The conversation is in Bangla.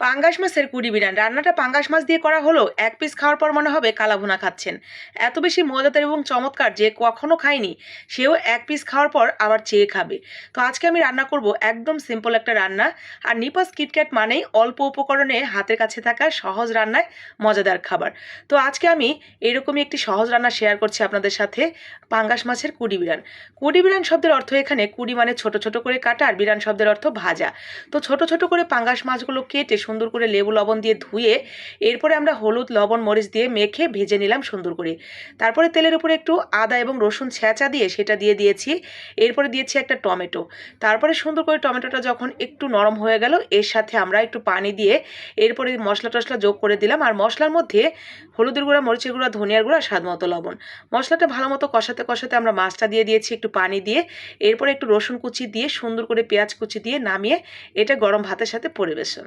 পাঙ্গাস মাছের কুড়ি বিরান রান্নাটা পাঙ্গাস মাছ দিয়ে করা হলো, এক পিস খাওয়ার পর মনে হবে কালাভুনা খাচ্ছেন। এত বেশি মজাদার এবং চমৎকার যে কখনো খায়নি, সেও এক পিস খাওয়ার পর আবার চেয়ে খাবে। তো আজকে আমি রান্না করব একদম সিম্পল একটা রান্না। আর নিপাস কিটক্যাট মানেই অল্প উপকরণে হাতের কাছে থাকা সহজ রান্নায় মজাদার খাবার। তো আজকে আমি এরকমই একটি সহজ রান্না শেয়ার করছি আপনাদের সাথে, পাঙ্গাস মাছের কুড়ি বিরান কুড়ি বিরান শব্দের অর্থ এখানে কুড়ি মানে ছোট ছোট করে কাটা, আর বিরান শব্দের অর্থ ভাজা। তো ছোট ছোট করে পাঙ্গাস মাছগুলো কেটে সুন্দর করে লেবু লবণ দিয়ে ধুয়ে এরপরে আমরা হলুদ, লবণ, মরিচ দিয়ে মেখে ভেজে নিলাম সুন্দর করে। তারপরে তেলের উপরে একটু আদা এবং রসুন ছেঁচা দিয়ে সেটা দিয়ে দিয়েছি। এরপরে দিয়েছি একটা টমেটো। তারপরে সুন্দর করে টমেটোটা যখন একটু নরম হয়ে গেল, এর সাথে আমরা একটু পানি দিয়ে এরপরে মশলা টশলা যোগ করে দিলাম। আর মশলার মধ্যে হলুদের গুঁড়া, মরিচের গুঁড়া, ধনিয়ার গুঁড়া, স্বাদ মতো লবণ। মশলাটা ভালো মতো কষাতে কষাতে আমরা মাছটা দিয়ে দিয়েছি একটু পানি দিয়ে। এরপরে একটু রসুন কুচি দিয়ে সুন্দর করে পেঁয়াজ কুচি দিয়ে নামিয়ে এটা গরম ভাতের সাথে পরিবেশন।